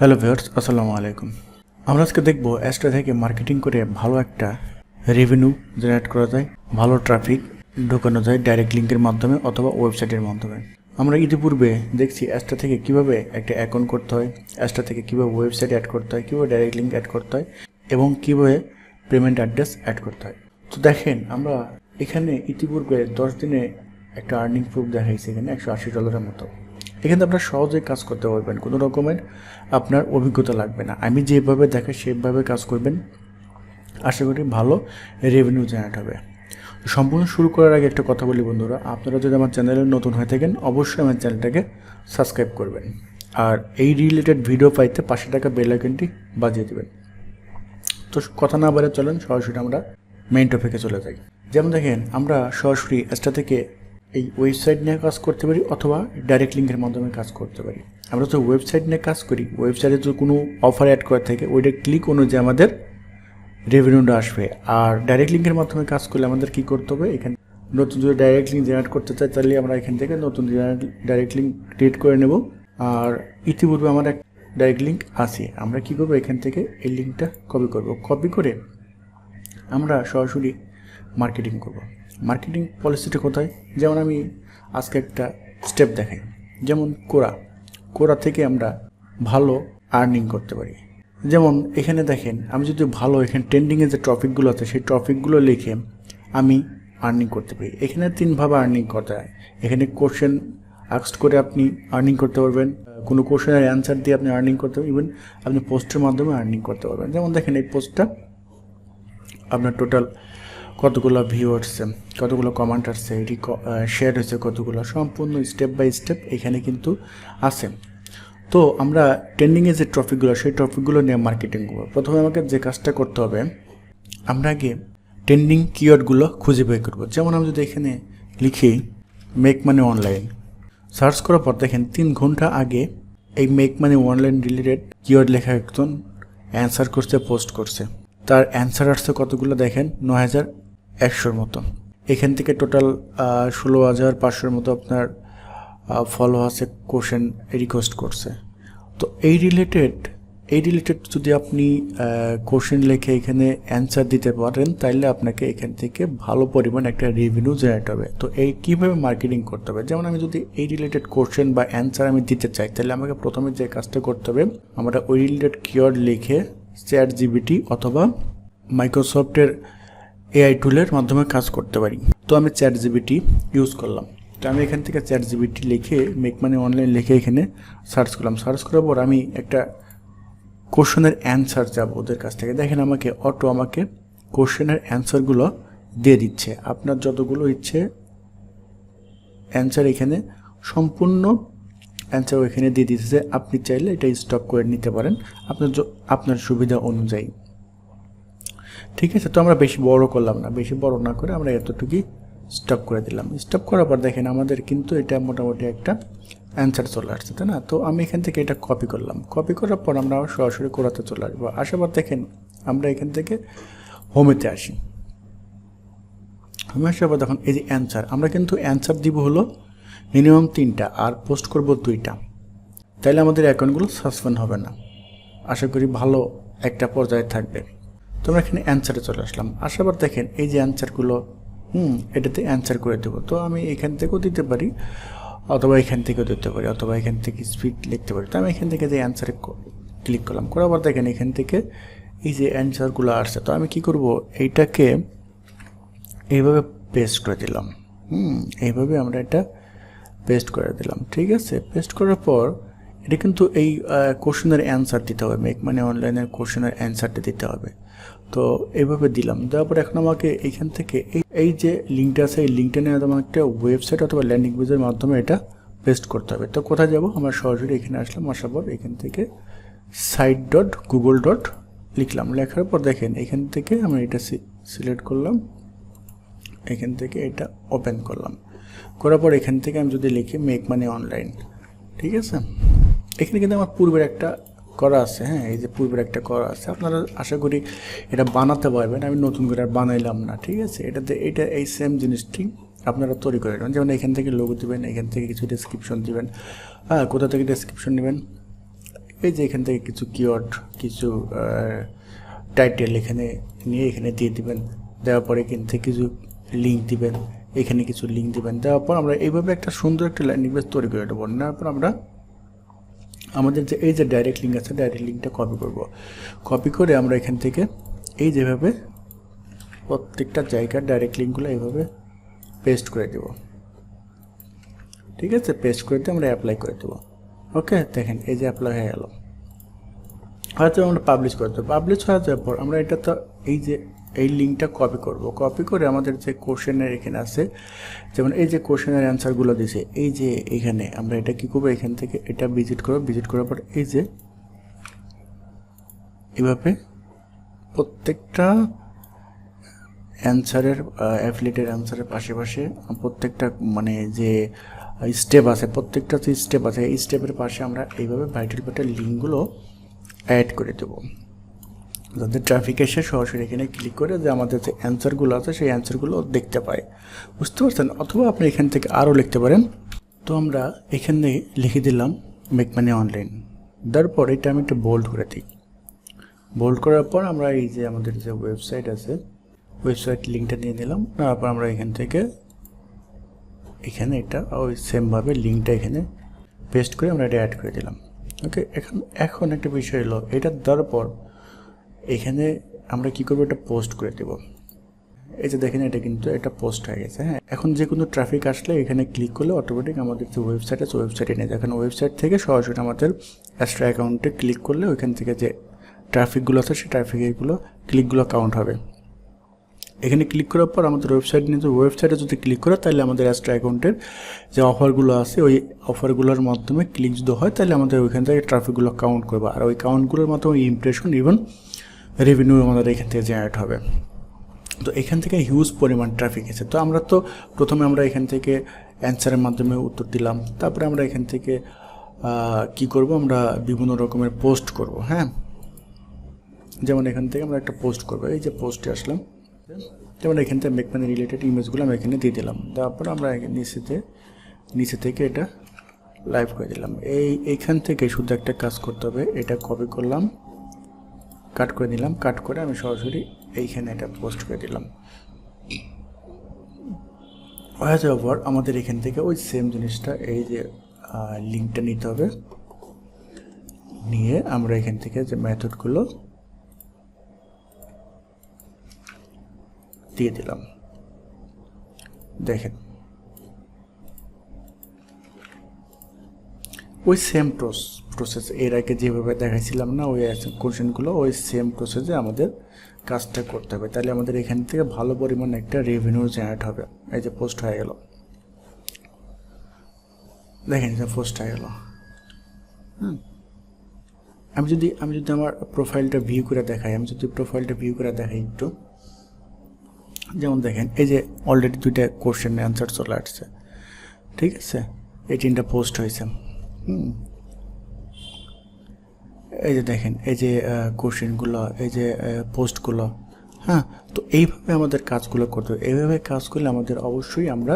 Hello viewers আসসালামু আলাইকুম। আমরা আজকে দেখব অ্যাস্ট্রা থেকে মার্কেটিং করে ভালো একটা রেভিনিউ জেনারেট করা যায়, ভালো ট্রাফিক ঢোকানো যায় ডাইরেক্ট লিঙ্কের মাধ্যমে অথবা ওয়েবসাইটের মাধ্যমে। আমরা ইতিপূর্বে দেখছি অ্যাস্ট্রা থেকে কীভাবে একটা অ্যাকাউন্ট করতে হয় অ্যাস্ট্রা থেকে কীভাবে ওয়েবসাইট অ্যাড করতে হয়, কীভাবে ডাইরেক্ট লিঙ্ক অ্যাড করতে হয় এবং কীভাবে পেমেন্ট অ্যাড্রেস অ্যাড করতে হয়। তো দেখেন, আমরা এখানে ইতিপূর্বে দশ দিনে একটা আর্নিং প্রুফ দেখাইছি এখানে, একশো আশি ডলারের মতো। এখানে আপনারা সহজেই কাজ করতে পারবেন, কোনো রকমের আপনার অভিজ্ঞতা লাগবে না। আমি যেভাবে দেখাই, সেভাবে কাজ করবেন। আশা করি ভালো রেভিনিউ জেনারেট হবে। সম্পূর্ণ শুরু করার আগে একটা কথা বলি বন্ধুরা, আপনারা যদি আমার চ্যানেলে নতুন হয়ে থাকেন, অবশ্যই আমার চ্যানেলটাকে সাবস্ক্রাইব করবেন। আর এই রিলেটেড ভিডিও পাইতে পাঁচশো টাকা বেল বাজিয়ে দেবেন। তো কথা না বলে চলেন, সরাসরি আমরা মেইন টপিকে চলে যাই। যেমন দেখেন, আমরা সরাসরি এসটা থেকে এই ওয়েবসাইট নিয়ে কাজ করতে পারি অথবা ডাইরেক্ট লিঙ্কের মাধ্যমে কাজ করতে পারি। আমরা তো ওয়েবসাইট নিয়ে কাজ করি। ওয়েবসাইটে যদি কোনো অফার অ্যাড করা থাকে, ওইটা ক্লিক অনুযায়ী আমাদের রেভিনিউটা আসবে। আর ডাইরেক্ট লিঙ্কের মাধ্যমে কাজ করলে আমাদের কি করতে হবে? এখানে নতুন যদি ডাইরেক্ট লিঙ্ক জেনারেট করতে চাই, তাহলে আমরা এখান থেকে নতুন ডাইরেক্ট লিঙ্ক ক্রিয়েট করে নেব। আর ইতিপূর্বে আমার এক ডাইরেক্ট লিঙ্ক আছে। আমরা কি করব? এখান থেকে এই লিঙ্কটা কপি করব। কপি করে আমরা সরাসরি মার্কেটিং করব। মার্কেটিং পলিসিটা কোথায়? যেমন আমি আজকে একটা স্টেপ দেখাই। যেমন কোরা। কোরা থেকে আমরা ভালো আর্নিং করতে পারি। যেমন এখানে দেখেন, আমি যদি ভালো এখানে ট্রেন্ডিংয়ে যে টপিকগুলো আছে, সেই টপিকগুলো লিখে আমি আর্নিং করতে পারি। এখানে তিনভাবে আর্নিং করতে হয়। এখানে কোশ্চেন আক্সড করে আপনি আর্নিং করতে পারবেন। কোনো কোশ্চেনের অ্যান্সার দিয়ে আপনি আর্নিং করতে পারবেন। ইভেন আপনি পোস্টের মাধ্যমে আর্নিং করতে পারবেন। যেমন দেখেন, এই পোস্টটা আপনার টোটাল কতগুলো ভিউ আসছে কতগুলো কমেন্ট আসছে এটি শেয়ার হয়েছে কতগুলো, সম্পূর্ণ স্টেপ বাই স্টেপ এখানে কিন্তু আছে। তো আমরা ট্রেন্ডিংয়ে যে টপিকগুলো সেই টপিকগুলো নিয়ে মার্কেটিং করব। প্রথমে আমাকে যে কাজটা করতে হবে, আমরা আগে ট্রেন্ডিং কিওয়ার্ডগুলো খুঁজে বের করব। যেমন আমি যদি এখানে লিখি মেক মানি অনলাইন সার্চ করার পর দেখেন, তিন ঘণ্টা আগে এই make money online related keyword লেখা একজন অ্যান্সার করছে পোস্ট করছে। তার অ্যান্সার আসছে কতগুলো দেখেন? ন হাজার একশোর মতো। এখান থেকে টোটাল ষোলো হাজার পাঁচশোর মতো আপনার ফলো আছে কোশ্চেন রিকোয়েস্ট করছে তো এই রিলেটেড এই রিলেটেড যদি আপনি কোশ্চেন লিখে এখানে অ্যান্সার দিতে পারেন তাহলে আপনাকে এখান থেকে ভালো পরিমাণ একটা রেভিনিউ জেনারেট হবে। তো এই কীভাবে মার্কেটিং করতে হবে? যেমন আমি যদি এই রিলেটেড কোশ্চেন বা অ্যান্সার আমি দিতে চাই তাহলে আমাকে প্রথমে যে কাজটা করতে হবে, আমরা ওই রিলেটেড কিওয়ার্ড লিখে চ্যাট জিবিটি অথবা মাইক্রোসফটের এআই টুলের মাধ্যমে কাজ করতে পারি। তো আমি চ্যাট জিবিটি ইউজ করলাম। তো আমি এখান থেকে চ্যাট জিবিটি লিখে মেক মানি অনলাইন লিখে এখানে সার্চ করলাম। সার্চ করার পর আমি একটা কোশ্চেনের অ্যান্সার যাব ওদের কাছ থেকে। দেখেন আমাকে অটো আমাকে কোশ্চেনের অ্যান্সারগুলো দিয়ে দিচ্ছে। আপনার যতগুলো ইচ্ছে অ্যান্সার এখানে সম্পূর্ণ অ্যান্সার এখানে দিয়ে দিতেছে। আপনি চাইলে এটা স্টপ করে নিতে পারেন। আপনার আপনার সুবিধা অনুযায়ী। ঠিক আছে, তো আমরা বেশি বড় করলাম না, বেশি বড় না করে আমরা এতটুকুই স্টপ করে দিলাম। স্টপ করার পর দেখেন আমাদের কিন্তু এটা মোটামুটি একটা অ্যান্সার চলে আসছে, তাই না? তো আমি এখান থেকে এটা কপি করলাম। কপি করার পর আমরা সরাসরি করাতে চলে আসব। আসার পর দেখেন আমরা এখান থেকে হোমেতে আসি। হোমে আসার পর দেখুন, এই যে অ্যান্সার আমরা কিন্তু অ্যান্সার দিব হলো মিনিমাম তিনটা আর পোস্ট করব দুইটা। তাইলে আমাদের অ্যাকাউন্টগুলো সাসপেন্ড হবে না। আশা করি ভালো একটা পর্যায়ে থাকবে। তো আমরা এখানে অ্যান্সারে চলে আসলাম। আসার পর দেখেন, এই যে অ্যান্সারগুলো হুম, এটাতে অ্যান্সার করে দেবো। তো আমি এখান থেকেও দিতে পারি, অথবা এখান থেকেও দিতে পারি, অথবা এখান থেকে স্পিড লিখতে পারি। তো আমি এখান থেকে যে অ্যান্সারে ক্লিক করলাম, করার পর দেখেন এখান থেকে এই যে অ্যান্সারগুলো আসছে। তো আমি কি করব, এইটাকে এইভাবে পেস্ট করে দিলাম। হুম, এইভাবে আমরা এটা পেস্ট করে দিলাম, ঠিক আছে? পেস্ট করার পর এটা কিন্তু এই কোশ্চেনের অ্যান্সার দিতে হবে মেক মানে অনলাইনের কোশ্চেনের অ্যান্সারটা দিতে হবে। তো এইভাবে দিলাম। দেওয়ার পর এখন আমাকে এইখান থেকে এই যে লিঙ্কটা আছে, এই লিঙ্কটা নিয়ে আমার একটা ওয়েবসাইট অথবা ল্যান্ডিং পেজের মাধ্যমে এটা পেস্ট করতে হবে। তো কোথায় যাব? আমরা সরাসরি এখানে আসলাম, আসার পর এখান থেকে সাইট ডট গুগল ডট লিখলাম। লেখার পর দেখেন, এখান থেকে আমি এটা সিলেক্ট করলাম। এখান থেকে এটা ওপেন করলাম। করার পর এখান থেকে আমি যদি লিখি মেক মানি অনলাইন ঠিক আছে? এখানে কিন্তু আমার পূর্বের একটা করা আছে হ্যাঁ এই যে পূর্বের একটা করা আছে। আপনারা আশা করি এটা বানাতে পারবেন। আমি নতুন করে আর বানাইলাম না, ঠিক আছে? এটাতে, এটা এই সেম জিনিসটি আপনারা তৈরি করে নেবেন। যেমন এখান থেকে লোগো দেবেন, এখান থেকে কিছু ডেসক্রিপশন দিবেন। হ্যাঁ কোথা থেকে ডেসক্রিপশন নেবেন? এই যে এখান থেকে কিছু কিওয়ার্ড কিছু টাইটেল এখানে নিয়ে এখানে দিয়ে দিবেন। দেওয়ার পরে এখান থেকে কিছু লিঙ্ক দিবেন। এখানে কিছু লিঙ্ক দিবেন। দেওয়ার পর আমরা এইভাবে একটা সুন্দর একটা ল্যান্ডিং পেজ তৈরি করে দেবো নেওয়ার পর আমরা আমাদের যে, এই যে ডাইরেক্ট লিঙ্ক আছে ডাইরেক্ট লিঙ্কটা কপি করব। কপি করে আমরা এখান থেকে এই যেভাবে প্রত্যেকটা জায়গার ডাইরেক্ট লিঙ্কগুলো এইভাবে পেস্ট করে দেব। ঠিক আছে? পেস্ট করে দিয়ে আমরা অ্যাপ্লাই করে দেবো। ওকে দেখেন, এই যে অ্যাপ্লাই হয়ে গেল। হয়তো আমরা পাবলিশ করে দেবো। পাবলিশ হয়ে যাওয়ার পর আমরা এটা তো এই যে এই লিঙ্কটা কপি করব। কপি করে আমাদের যে কোশ্চেনের এখানে আছে, যেমন এই যে কোশ্চেনের অ্যান্সারগুলো দিছে, এই যে এখানে আমরা এটা কী করব? এখান থেকে এটা ভিজিট করব। ভিজিট করার পর এই যে এভাবে প্রত্যেকটা অ্যান্সারের অ্যাফিলেটের অ্যান্সারের পাশে প্রত্যেকটা মানে যে স্টেপ আছে, প্রত্যেকটা যে স্টেপ আছে, এই স্টেপের পাশে আমরা এইভাবে ভাইটাল ভাইটাল লিঙ্কগুলো অ্যাড করে দেবো। যাতে ট্রাফিক এসে সরাসরি এখানে ক্লিক করে যে আমাদের যে অ্যান্সারগুলো আছে, সেই অ্যান্সারগুলো দেখতে পায়। বুঝতে পারছেন? অথবা আপনি এখান থেকে আরও লিখতে পারেন। তো আমরা এখানে লিখে দিলাম মেক মানি অনলাইন তারপর এটা আমি একটু বোল্ড করে দিই। বোল্ড করার পর আমরা এই যে আমাদের যে ওয়েবসাইট আছে ওয়েবসাইট লিঙ্কটা নিয়ে নিলাম। তারপর আমরা এখান থেকে এখানে এটা ওই সেমভাবে লিঙ্কটা এখানে পেস্ট করে আমরা এটা অ্যাড করে দিলাম। ওকে এখন এখন একটা বিষয় হলো, এটা দেওয়ার পর এখানে আমরা কি করব? এটা পোস্ট করে দেব। এই যে দেখেন, এটা কিন্তু এটা পোস্ট হয়ে গেছে হ্যাঁ? এখন যে কোনো ট্রাফিক আসলে এখানে ক্লিক করলে অটোমেটিক আমাদের যে ওয়েবসাইট আছে ওয়েবসাইটে নিয়ে যায়। এখন ওয়েবসাইট থেকে সরাসরি আমাদের অ্যাস্ট্রা অ্যাকাউন্টে ক্লিক করলে ওইখান থেকে যে ট্রাফিকগুলো আছে, সেই ট্রাফিকগুলো ক্লিকগুলো কাউন্ট হবে। এখানে ক্লিক করার পর আমাদের ওয়েবসাইট নিয়ে ওয়েবসাইটে যদি ক্লিক করে, তাহলে আমাদের অ্যাস্ট্রা অ্যাকাউন্টের যে অফারগুলো আছে, ওই অফারগুলোর মাধ্যমে ক্লিক যদি হয়, তাহলে আমাদের ওইখান থেকে ট্রাফিকগুলো কাউন্ট করবে। আর ওই কাউন্টগুলোর মাধ্যমে ইমপ্রেশন ইভেন রেভিনিউ আমাদের এখান থেকে জেনারেট হবে। তো এখান থেকে হিউজ পরিমাণ ট্রাফিক আছে তো আমরা তো প্রথমে আমরা এখান থেকে অ্যান্সারের মাধ্যমে উত্তর দিলাম। তারপরে আমরা এখান থেকে কি করব? আমরা বিভিন্ন রকমের পোস্ট করব হ্যাঁ? যেমন এখান থেকে আমরা একটা পোস্ট করব। এই যে পোস্টে আসলাম। যেমন এখান থেকে মেকম্যান রিলেটেড ইমেজগুলো আমি এখানে দিয়ে দিলাম। তারপর আমরা নিচেতে, নিচে থেকে এটা লাইভ করে দিলাম। এই এইখান থেকে শুধু একটা কাজ করতে হবে। এটা কপি করলাম। কাট করে দিলাম কাট করে আমি সরাসরি এইখানে এটা পোস্ট করে দিলাম। হয়ে পর আমাদের এখান থেকে ওই সেম জিনিসটা, এই যে লিঙ্কটা নিতে হবে। নিয়ে আমরা এখান থেকে যে মেথডগুলো দিয়ে দিলাম। দেখেন ওই সেম প্রসেস এর আগে যেভাবে দেখাইছিলাম না, ওই কোশ্চেনগুলো ওই সেম প্রসেসে আমাদের কাজটা করতে হবে। তাহলে আমাদের এখান থেকে ভালো পরিমাণ একটা রেভিনিউ জেনারেট হবে। এই যে পোস্ট হয়ে গেল। দেখেন যে পোস্ট হয়ে গেল। হুম। আমি যদি আমি যদি আমার প্রোফাইলটা ভিউ করে দেখাই, আমি যদি প্রোফাইলটা ভিউ করে দেখাই একটু। যেমন দেখেন, এই যে অলরেডি দুইটা কোশ্চেন অ্যান্সার চলে আসছে। ঠিক আছে? এই তিনটা পোস্ট হয়েছে। হুম। এই যে দেখেন, এই যে কোশ্চেনগুলো এই যে পোস্টগুলো হ্যাঁ? তো এইভাবে আমাদের কাজগুলো করতে হবে। এইভাবে কাজ করলে আমাদের অবশ্যই আমরা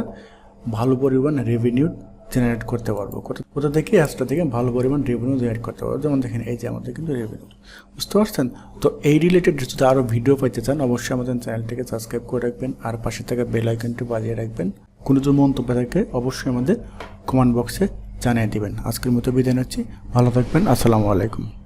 ভালো পরিমাণ রেভিনিউ জেনারেট করতে পারব। কোথা থেকে অ্যাপসটা থেকে ভালো পরিমাণ রেভিনিউ জেনারেট করতে পারব। যেমন দেখেন, এই যে আমাদের কিন্তু রেভিনিউ বুঝতে পারছেন? তো এই রিলেটেড যদি আরও ভিডিও পাইতে চান, অবশ্যই আমাদের চ্যানেলটিকে সাবস্ক্রাইব করে রাখবেন। আর পাশে থাকা বেল আইকনটি বাজিয়ে রাখবেন। কোনো যদি মন্তব্য থাকে, অবশ্যই আমাদের কমেন্ট বক্সে জানিয়ে দেবেন। আজকের মতো বিদায় নিচ্ছি। ভালো থাকবেন। আসসালামু আলাইকুম।